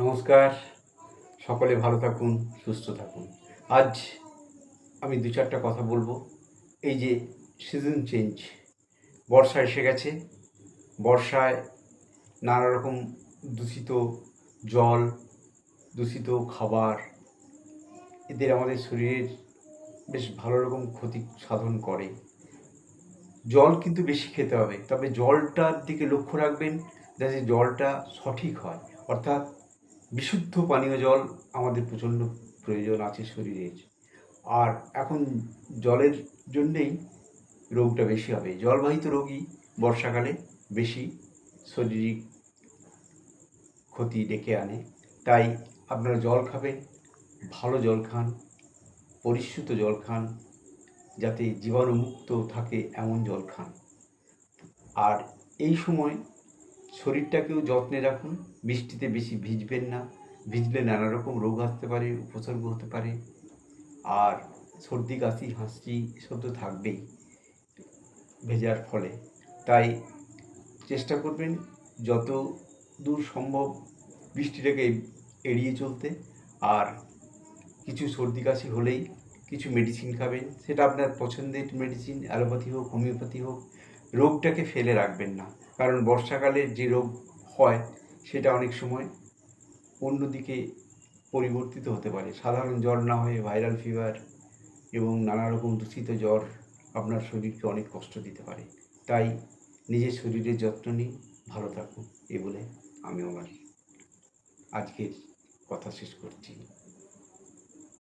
নমস্কার। সকলে ভালো থাকুন, সুস্থ থাকুন। আজ আমি দু চারটা কথা বলব। এই যে সিজন চেঞ্জ বর্ষা এসে গেছে। বর্ষায় নানা রকম দূষিত জল, দূষিত খাবার, এদের আমাদের শরীরের বেশ ভালো রকম ক্ষতি সাধন করে। জল কিন্তু বেশি খেতে হবে, তবে জলটার দিকে লক্ষ্য রাখবেন, যাতে জলটা সঠিক হয়। অর্থাৎ বিশুদ্ধ পানীয় জল আমাদের প্রচণ্ড প্রয়োজন আছে শরীরের আর এখন জলের জন্যেই রোগটা বেশি হবে। জলবাহিত রোগই বর্ষাকালে বেশি শারীরিক ক্ষতি ডেকে আনে। তাই আপনারা জল খাবেন, ভালো জল খান পরিশ্রুত জল খান, যাতে জীবাণুমুক্ত থাকে এমন জল খান। আর এই সময় শরীরটাকেও যত্নে রাখুন বৃষ্টিতে বেশি ভিজবেন না, ভিজলে নানা রকম রোগ আসতে পারে, উপসর্গ হতে পারে, আর সর্দি, কাশি হাঁচি এসব তো থাকবেই ভেজার ফলে। তাই চেষ্টা করবেন যত দূর সম্ভব বৃষ্টিটাকে এড়িয়ে চলতে, আর কিছু সর্দি, কাশি হলেই কিছু মেডিসিন খাবেন। সেটা আপনার পছন্দের মেডিসিন অ্যালোপ্যাথি হোক, হোমিওপ্যাথি হোক রোগটাকে ফেলে রাখবেন না। কারণ বর্ষাকালে যে রোগ হয়, সেটা অনেক সময় অন্যদিকে পরিবর্তিত হতে পারে। সাধারণ জ্বর না হয়ে ভাইরাল ফিভার এবং নানা রকম দূষিত জ্বর আপনার শরীরকে অনেক কষ্ট দিতে পারে। তাই নিজের শরীরের যত্ন নিন, ভালো থাকুন, এ বলে আমি আমার আজকের কথা শেষ করছি।